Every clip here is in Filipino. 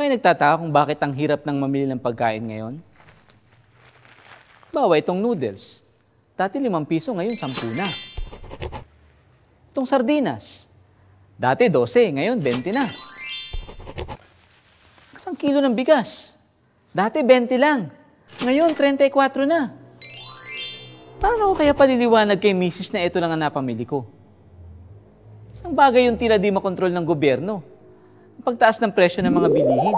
ba kayo nagtataka kung bakit ang hirap ng mamili ng pagkain ngayon? Bawa itong noodles. Dati limang piso, ngayon sampu na. Itong sardinas. Dati 12, ngayon 20 na. Isang kilo ng bigas. Dati 20 lang. Ngayon 34 na. Paano ko kaya paliliwanag kay misis na ito lang ang napamili ko? Isang bagay yung tila di makontrol ng gobyerno. Pagtaas ng presyo ng mga bilihin.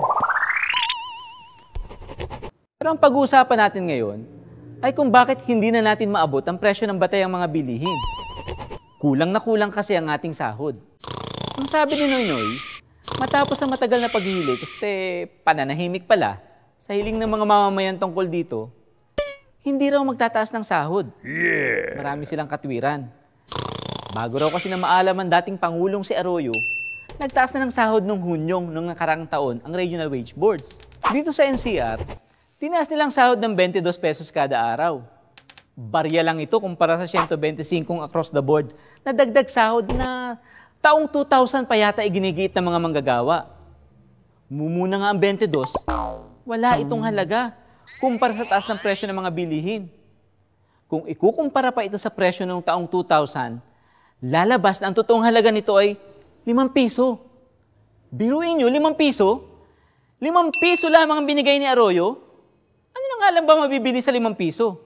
Pero ang pag-uusapan natin ngayon ay kung bakit hindi na natin maabot ang presyo ng batay ang mga bilihin. Kulang na kulang kasi ang ating sahod. Ang sabi ni Noy Noy, matapos ang matagal na paghihilig, este pananahimik pala, sa hiling ng mga mamamayan tungkol dito, hindi raw magtataas ng sahod. Marami silang katwiran. Bago raw kasi na maalam ang dating Pangulong si Arroyo, nagtaas na ng sahod nung Hunyong nung nakarang taon ang Regional Wage Boards. Dito sa NCR, tinaas nilang sahod ng 22 pesos kada araw. Barya lang ito kumpara sa 125 across the board na dagdag sahod na taong 2,000 pa yata iginigiit ng mga manggagawa. Mumuna nga ang 22, wala itong halaga kumpara sa taas ng presyo ng mga bilihin. Kung ikukumpara pa ito sa presyo noong taong 2000, lalabas na ang totoong halaga nito ay 5 piso. Biruin nyo, 5 piso? 5 piso lamang ang binigay ni Arroyo? Ano nang alam ba mabibili sa 5 piso?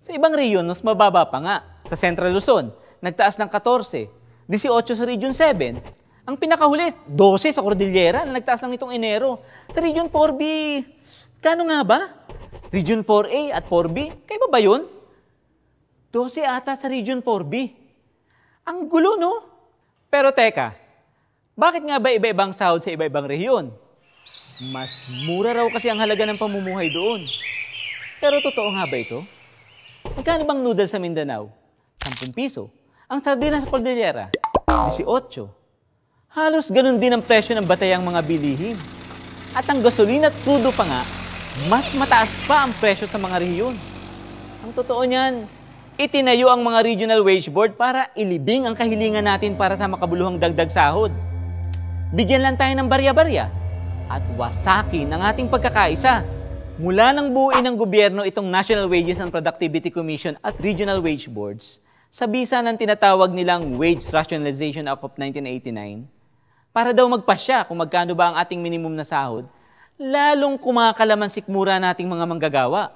Sa ibang rehiyon, mas mababa pa nga. Sa Central Luzon, nagtaas ng 14, 18 sa Region 7. Ang pinakahuli, 12 sa Cordillera na nagtaas lang nitong Enero. Sa Region 4B, kano nga ba? Region 4A at 4B, kaya ba ba yun? 12 ata sa Region 4B. Ang gulo, no? Pero teka, bakit nga ba iba-ibang sahod sa iba-ibang rehiyon? Mas mura raw kasi ang halaga ng pamumuhay doon. Pero totoo nga ba ito? Magkano bang noodle sa Mindanao? 10 piso. Ang sardinas sa Cordillera, 18. Halos ganun din ang presyo ng batayang mga bilihin. At ang gasolina at crudo pa nga, mas mataas pa ang presyo sa mga rehiyon. Ang totoo niyan, itinayo ang mga regional wage board para ilibing ang kahilingan natin para sa makabuluhang dagdag sahod. Bigyan lang tayo ng barya-barya at wasakin ang ating pagkakaisa. Mula nang buuin ng gobyerno itong National Wages and Productivity Commission at Regional Wage Boards, sa bisa ng tinatawag nilang Wage Rationalization Act of 1989, para daw magpasya kung magkano ba ang ating minimum na sahod, lalong kumakalaman sikmura nating mga manggagawa.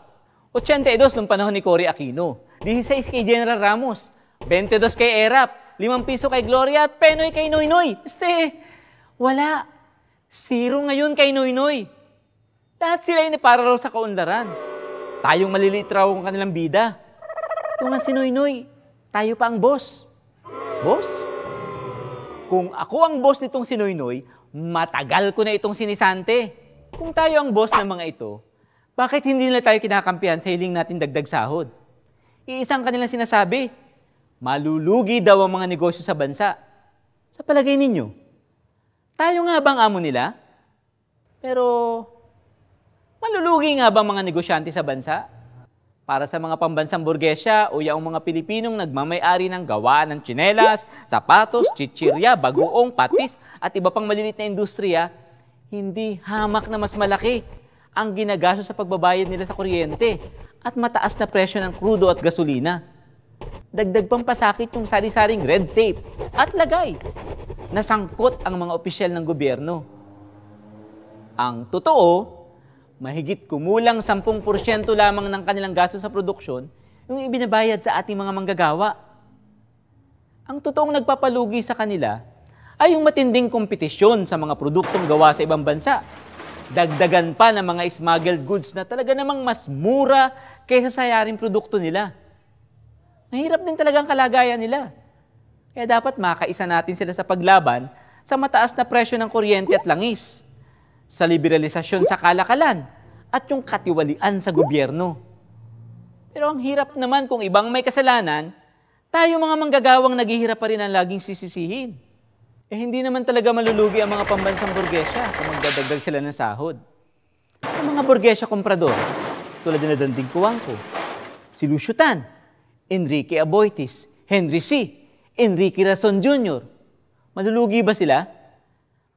82 nung panahon ni Cory Aquino, 16 kay General Ramos, 22 kay Erap, 5 piso kay Gloria at Penoy kay Noynoy. Este, wala. Zero ngayon kay Noynoy. Lahat sila ay para raw sa kaunlaran. Tayong maliliit raw ang kanilang bida. Ito nga si Noynoy, tayo pa ang boss. Boss? Kung ako ang boss nitong si Noynoy, matagal ko na itong sinisante. Kung tayo ang boss ng mga ito, bakit hindi nila tayo kinakampihan sa hiling natin dagdag sahod? Iisang kanilang sinasabi, malulugi daw ang mga negosyo sa bansa. Sa palagay ninyo, tayo nga bang amo nila? Pero, malulugi nga ba mga negosyante sa bansa? Para sa mga pambansang burgesya o yaong mga Pilipinong nagmamayari ng gawa ng tsinelas, sapatos, chichirya, bagoong, patis at iba pang maliliit na industriya, hindi hamak na mas malaki ang ginagasto sa pagbabayad nila sa kuryente at mataas na presyo ng krudo at gasolina. Dagdag pang pasakit yung sari-saring red tape at lagay na sangkot ang mga opisyal ng gobyerno. Ang totoo, mahigit kumulang 10% lamang ng kanilang gasto sa produksyon yung ibinabayad sa ating mga manggagawa. Ang totoong nagpapalugi sa kanila ay yung matinding kompetisyon sa mga produktong gawa sa ibang bansa. Dagdagan pa ng mga smuggled goods na talaga namang mas mura kaysa sa yaring produkto nila. Mahirap din talagang kalagayan nila. Kaya dapat makaisa natin sila sa paglaban sa mataas na presyo ng kuryente at langis, sa liberalisasyon sa kalakalan, at yung katiwalian sa gobyerno. Pero ang hirap naman kung ibang may kasalanan, tayo mga manggagawang naghihirap pa rin ang laging sisisihin. Eh hindi naman talaga malulugi ang mga pambansang burgesya kung magdadagdag sila ng sahod. Ang mga burgesya komprador, tulad na Danding Kuwangko, si Lucio Tan, Enrique Aboitis, Henry C., Enrique Rason Jr. Malulugi ba sila?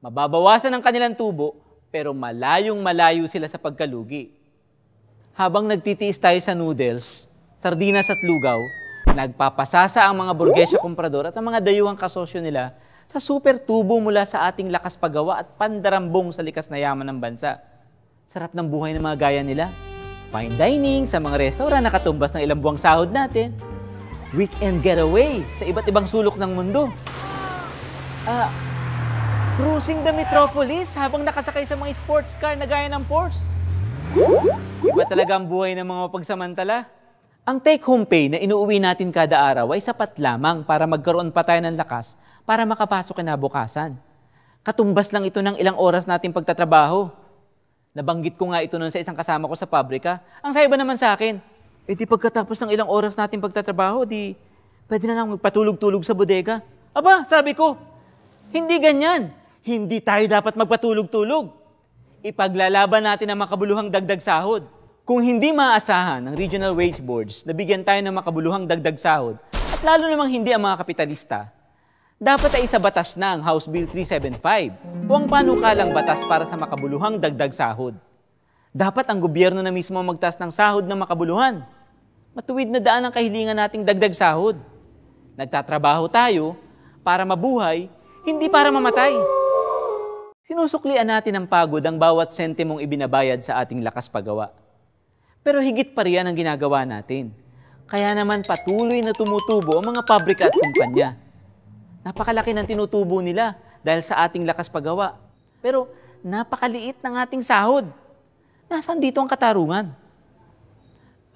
Mababawasan ang kanilang tubo, pero malayong malayo sila sa pagkalugi. Habang nagtitiis tayo sa noodles, sardinas at lugaw, nagpapasasa ang mga burgesya komprador at ang mga dayuhang kasosyo nila sa super tubo mula sa ating lakas paggawa at pandarambong sa likas na yaman ng bansa. Sarap ng buhay ng mga gaya nila. Fine dining sa mga restaurant na katumbas ng ilang buwang sahod natin. Weekend getaway sa iba't ibang sulok ng mundo. Ah, cruising the metropolis habang nakasakay sa mga sports car na gaya ng Porsche. Iba talaga ang buhay ng mga mapagsamantala. Ang take-home pay na inuuwi natin kada araw ay sapat lamang para magkaroon pa tayo ng lakas para makapasok kinabukasan. Katumbas lang ito ng ilang oras nating pagtatrabaho. Nabanggit ko nga ito noon sa isang kasama ko sa pabrika. Ang sayo ba naman sa akin? Eh di pagkatapos ng ilang oras nating pagtatrabaho, di pwede na lang magpatulog-tulog sa bodega. Aba, sabi ko, hindi ganyan. Hindi tayo dapat magpatulog-tulog. Ipaglalaban natin ang makabuluhang dagdag sahod. Kung hindi maasahan ng regional wage boards na bigyan tayo ng makabuluhang dagdag sahod, at lalo namang hindi ang mga kapitalista, dapat ay isa batas na ang House Bill 375 o ang panukalang batas para sa makabuluhang dagdag sahod. Dapat ang gobyerno na mismo ang magtaas ng sahod na makabuluhan. Matuwid na daan ang kahilingan nating dagdag sahod. Nagtatrabaho tayo para mabuhay, hindi para mamatay. Sinusuklian natin ng pagod ang bawat sentimong ibinabayad sa ating lakas pagawa. Pero higit pa riyan ang ginagawa natin. Kaya naman patuloy na tumutubo ang mga pabrika at kumpanya. Napakalaki ng tinutubo nila dahil sa ating lakas pagawa. Pero napakaliit ng ating sahod. Nasaan dito ang katarungan?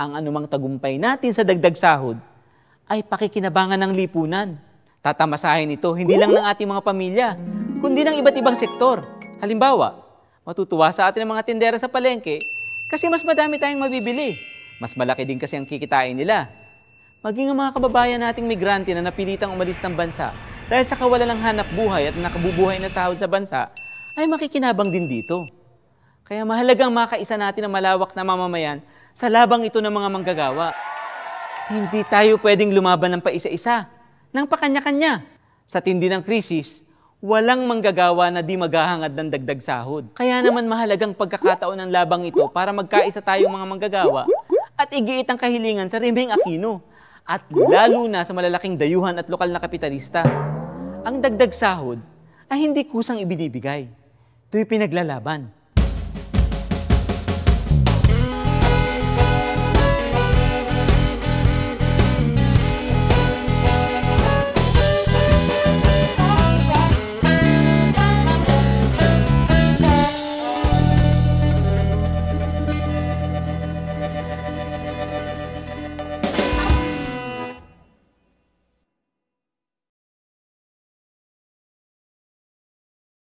Ang anumang tagumpay natin sa dagdag sahod ay pakikinabangan ng lipunan. Tatamasahin ito hindi lang ng ating mga pamilya, kundi ng iba't ibang sektor. Halimbawa, matutuwa sa atin ang mga tindera sa palengke kasi mas madami tayong mabibili. Mas malaki din kasi ang kikitain nila. Maging ang mga kababayan nating migrante na napilitang umalis ng bansa dahil sa kawalan ng hanap buhay at nakabubuhay na sahod sa bansa, ay makikinabang din dito. Kaya mahalagang makaisa natin ang malawak na mamamayan sa labang ito ng mga manggagawa. Hindi tayo pwedeng lumaban ng paisa-isa, ng pakanya-kanya. Sa tindi ng krisis, walang manggagawa na di maghahangad ng dagdag sahod. Kaya naman mahalagang pagkakataon ng labang ito para magkaisa tayong mga manggagawa at igiit ang kahilingan sa Rimbing Aquino at lalo na sa malalaking dayuhan at lokal na kapitalista. Ang dagdag sahod ay hindi kusang ibinibigay. Ito'y pinaglalaban